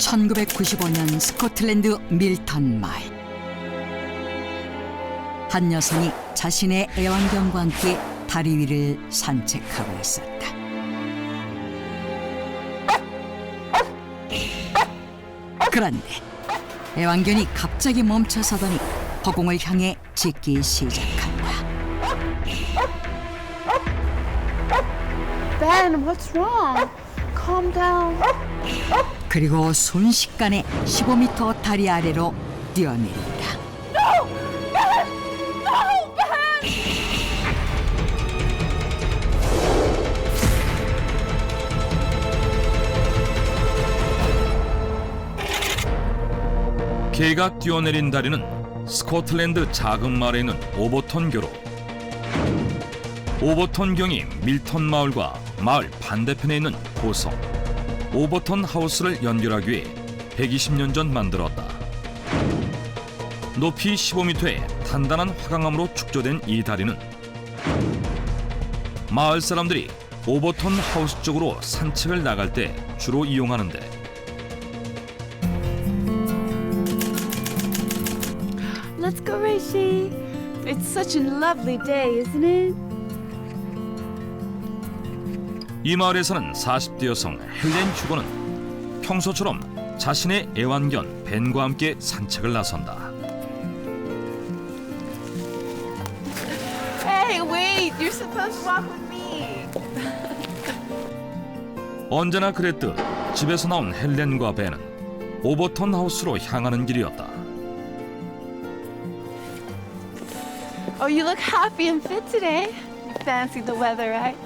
1995년 스코틀랜드 밀턴 마을. 한 여성이 자신의 애완견과 함께 다리 위를 산책하고 있었다. 그런데 애완견이 갑자기 멈춰서더니 허공을 향해 짖기 시작한다. Ben, what's wrong? Calm down. 그리고 순식간에 15m 다리 아래로 뛰어내린다. 개가 뛰어내린 다리는 스코틀랜드 작은 마을에 있는 오버턴 교로. 오버턴 경이 밀턴 마을과 마을 반대편에 있는 고성 오버턴 하우스를 연결하기 위해 120년 전 만들었다. 높이 15m의 단단한 화강암으로 축조된 이 다리는 마을 사람들이 오버턴 하우스 쪽으로 산책을 나갈 때 주로 이용하는데 Let's go, Reishi. It's such a lovely day, isn't it? 이 마을에 사는 40대 여성 헬렌 휴거는 평소처럼 자신의 애완견 벤과 함께 산책을 나선다. Hey, wait! You're supposed to walk with me. 언제나 그랬듯 집에서 나온 헬렌과 벤은 오버턴 하우스로 향하는 길이었다. Oh, you look happy and fit today. You fancy the weather, right?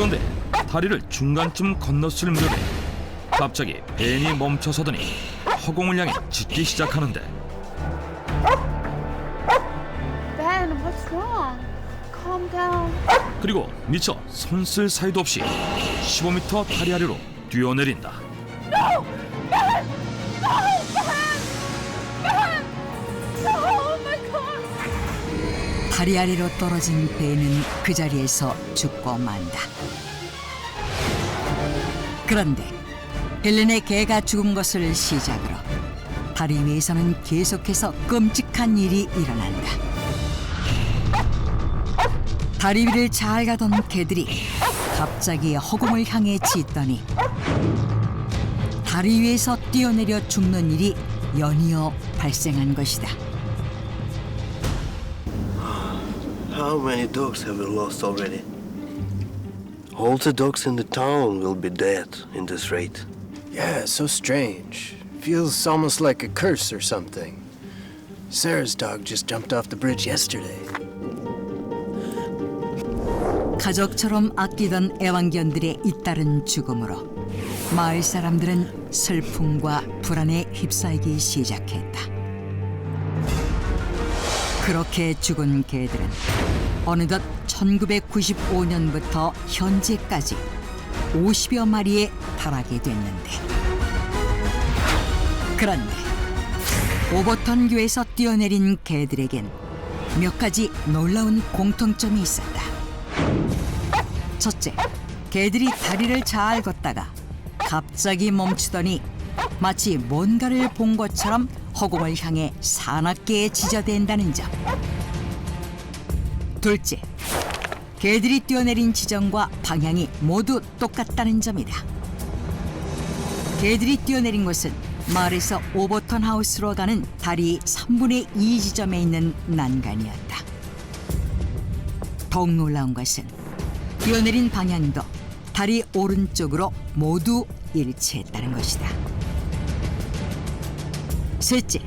그런데 다리를 중간쯤 건넜을 무렵에 갑자기 벤이 멈춰서더니 허공을 향해 짖기 시작하는데 Ben, what's wrong? Calm down. 그리고 미처 손쓸 사이도 없이 15m 다리 아래로 뛰어내린다. Oh 다리 아래로 떨어진 배는 그 자리에서 죽고 만다. 그런데 헬렌의 개가 죽은 것을 시작으로 다리 위에서는 계속해서 끔찍한 일이 일어난다. 다리 위를 잘 가던 개들이 갑자기 허공을 향해 짖더니 다리 위에서 뛰어내려 죽는 일이 연이어 발생한 것이다. How many dogs have we lost already? All the dogs in the town will be dead in this rate. Yeah, so strange. Feels almost like a curse or something. Sarah's dog just jumped off the bridge yesterday. 가족처럼 아끼던 애완견들의 잇따른 죽음으로 마을 사람들은 슬픔과 불안에 휩싸이기 시작했다. 그렇게 죽은 개들은 어느덧 1995년부터 현재까지 50여 마리에 달하게 됐는데 그런데 오버턴 교에서 뛰어내린 개들에겐 몇 가지 놀라운 공통점이 있었다. 첫째, 개들이 다리를 잘 걷다가 갑자기 멈추더니 마치 뭔가를 본 것처럼 허공을 향해 사납게 지저댄다는 점. 둘째, 개들이 뛰어내린 지점과 방향이 모두 똑같다는 점이다. 개들이 뛰어내린 곳은 마을에서 오버턴 하우스로 가는 다리 3분의 2 지점에 있는 난간이었다. 더욱 놀라운 것은 뛰어내린 방향도 다리 오른쪽으로 모두 일치했다는 것이다. 셋째,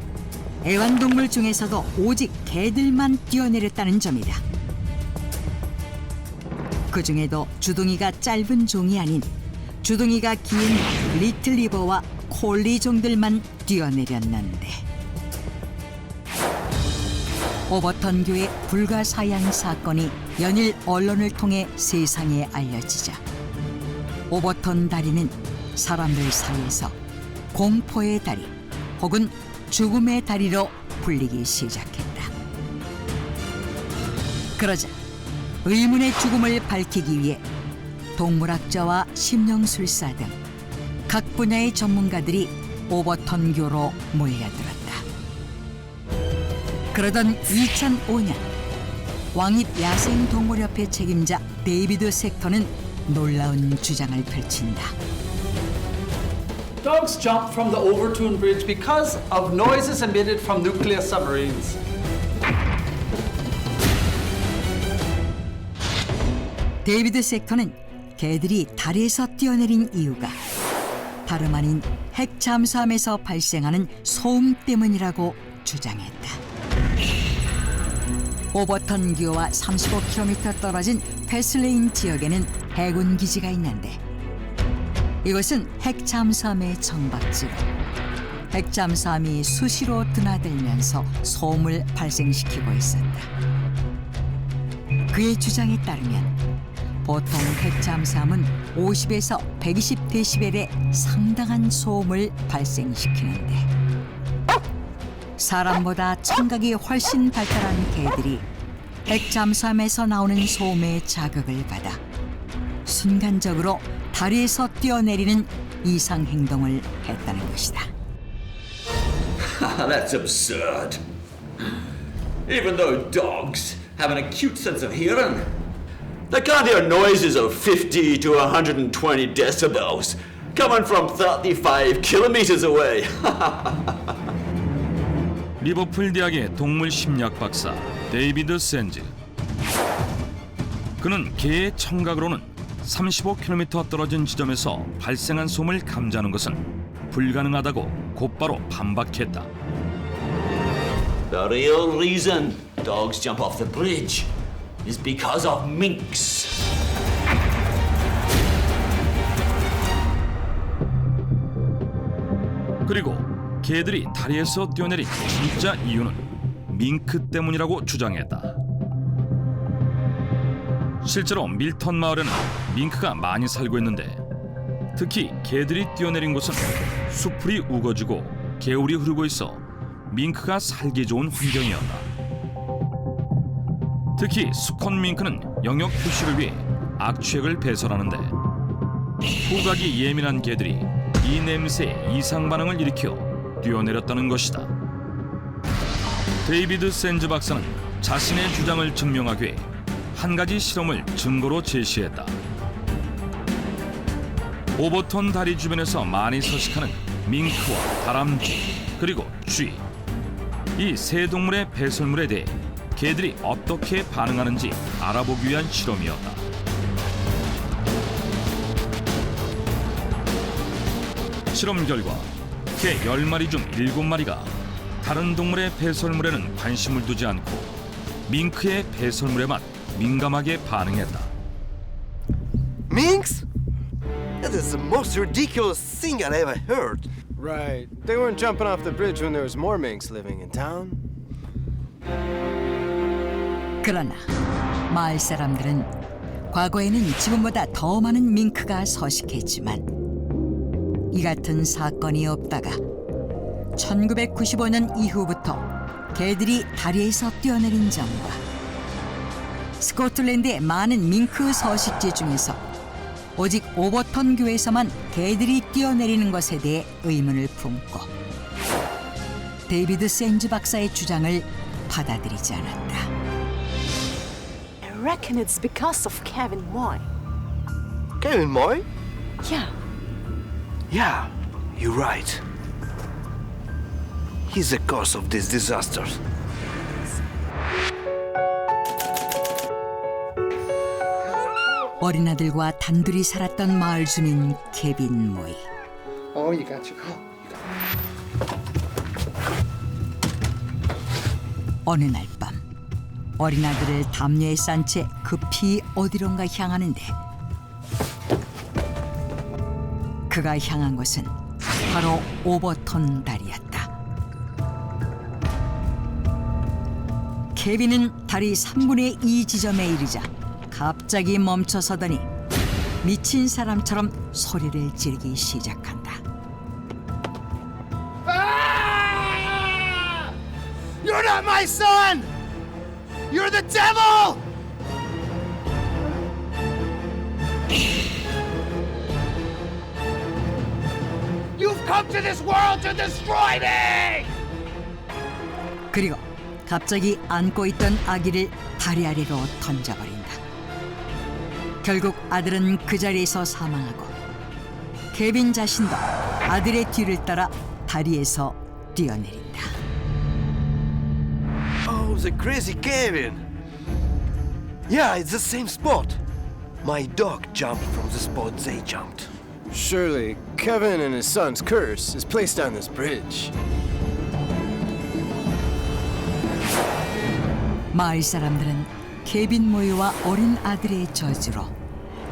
애완동물 중에서도 오직 개들만 뛰어내렸다는 점이다. 그 중에도 주둥이가 짧은 종이 아닌 주둥이가 긴 리틀리버와 콜리 종들만 뛰어내렸는데 오버턴 교의 불가 사양 사건이 연일 언론을 통해 세상에 알려지자 오버턴 다리는 사람들 사이에서 공포의 다리 혹은 죽음의 다리로 불리기 시작했다. 그러자 의문의 죽음을 밝히기 위해 동물학자와 심령술사 등 각 분야의 전문가들이 오버턴 교로 몰려들었다. 그러던 2005년 왕입 야생동물협회 책임자 데이비드 섹터는 놀라운 주장을 펼친다. Dogs jump from the Overtoon Bridge because of noises emitted from nuclear submarines. 데이비드 섹터는 개들이 다리에서 뛰어내린 이유가 다름 아닌 핵 잠수함에서 발생하는 소음 때문이라고 주장했다. 오버턴 기호와 35km 떨어진 패슬레인 지역에는 해군 기지가 있는데 이것은 핵 잠수함의 정박지로 핵 잠수함이 수시로 드나들면서 소음을 발생시키고 있었다. 그의 주장에 따르면 보통 핵잠수함은 50에서 120데시벨의 상당한 소음을 발생시키는데 사람보다 청각이 훨씬 발달한 개들이 핵잠수함에서 나오는 소음에 자극을 받아 순간적으로 다리에서 뛰어내리는 이상 행동을 했다는 것이다. That's absurd. Even though dogs have an acute sense of hearing, they can't hear noises of 50 to 120 decibels coming from 35 kilometers away. 리버풀 대학의 동물 심리학 박사 데이비드 샌즈. 그는 개의 청각으로는 35km 떨어진 지점에서 발생한 소음을 감지하는 것은 불가능하다고 곧바로 반박했다. the real reason dogs jump off the bridge is because of minks. 그리고 개들이 다리에서 뛰어내린 진짜 이유는 밍크 때문이라고 주장했다. 실제로 밀턴 마을에는 밍크가 많이 살고 있는데 특히 개들이 뛰어내린 곳은 수풀이 우거지고 개울이 흐르고 있어 밍크가 살기 좋은 환경이었다. 특히 수컷 밍크는 영역 표시를 위해 악취액을 배설하는데 후각이 예민한 개들이 이 냄새에 이상 반응을 일으켜 뛰어내렸다는 것이다. 데이비드 샌즈 박사는 자신의 주장을 증명하기 위해 한 가지 실험을 증거로 제시했다. 오버톤 다리 주변에서 많이 서식하는 밍크와 다람쥐 그리고 쥐. 이 세 동물의 배설물에 대해 개들이 어떻게 반응하는지 알아보기 위한 실험이었다. 실험 결과 개 10마리 중 7마리가 다른 동물의 배설물에는 관심을 두지 않고 밍크의 배설물에만 민감하게 반응했다. Minks? That is the most ridiculous thing I've ever heard. Right. They weren't jumping off the bridge when there was more minks living in town. 그러나 마을 사람들은 과거에는 지금보다 더 많은 밍크가 서식했지만 이 같은 사건이 없다가 1995년 이후부터 개들이 다리에서 뛰어내린 점과 스코틀랜드의 많은 밍크 서식지 중에서 오직 오버턴 교에서만 개들이 뛰어내리는 것에 대해 의문을 품고 데이비드 샌즈 박사의 주장을 받아들이지 않았다. I reckon it's because of Kevin Moy. Kevin Moy? Yeah, Yeah, you're right. He's the cause of this disaster. 어린아들과 단둘이 살았던 마을 주민 케빈 모이. Oh, you got. Oh, 어느 날 밤 어린아들을 담요에 싼 채 급히 어디론가 향하는데 그가 향한 곳은 바로 오버턴 다리였다. 케빈은 다리 3분의 2 지점에 이르자 갑자기 멈춰서더니 미친 사람처럼 소리를 지르기 시작한다. Ah! You're not my son! You're the devil! You've come to this world to destroy me! 그리고 갑자기 안고 있던 아기를 다리 아래로 던져버린다. 결국 아들은 그 자리에서 사망하고 케빈 자신도 아들의 뒤를 따라 다리에서 뛰어내린다. Oh, the crazy Kevin! Yeah, it's the same spot. My dog jumped from the spot they jumped. Surely, Kevin and his son's curse is placed on this bridge. 마을 사람들은 케빈 모유와 어린 아들의 저주로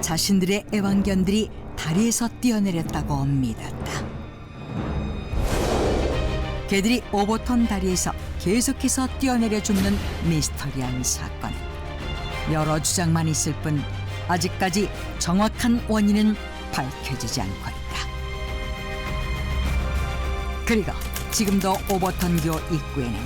자신들의 애완견들이 다리에서 뛰어내렸다고 믿었다. 개들이 오버턴 다리에서 계속해서 뛰어내려 죽는 미스터리한 사건. 여러 주장만 있을 뿐 아직까지 정확한 원인은 밝혀지지 않고 있다. 그리고 지금도 오버턴교 입구에는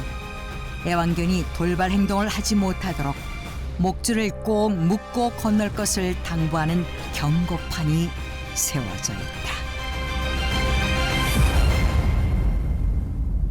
애완견이 돌발 행동을 하지 못하도록 목줄을 꼭 묶고 건널 것을 당부하는 경고판이 세워져 있다.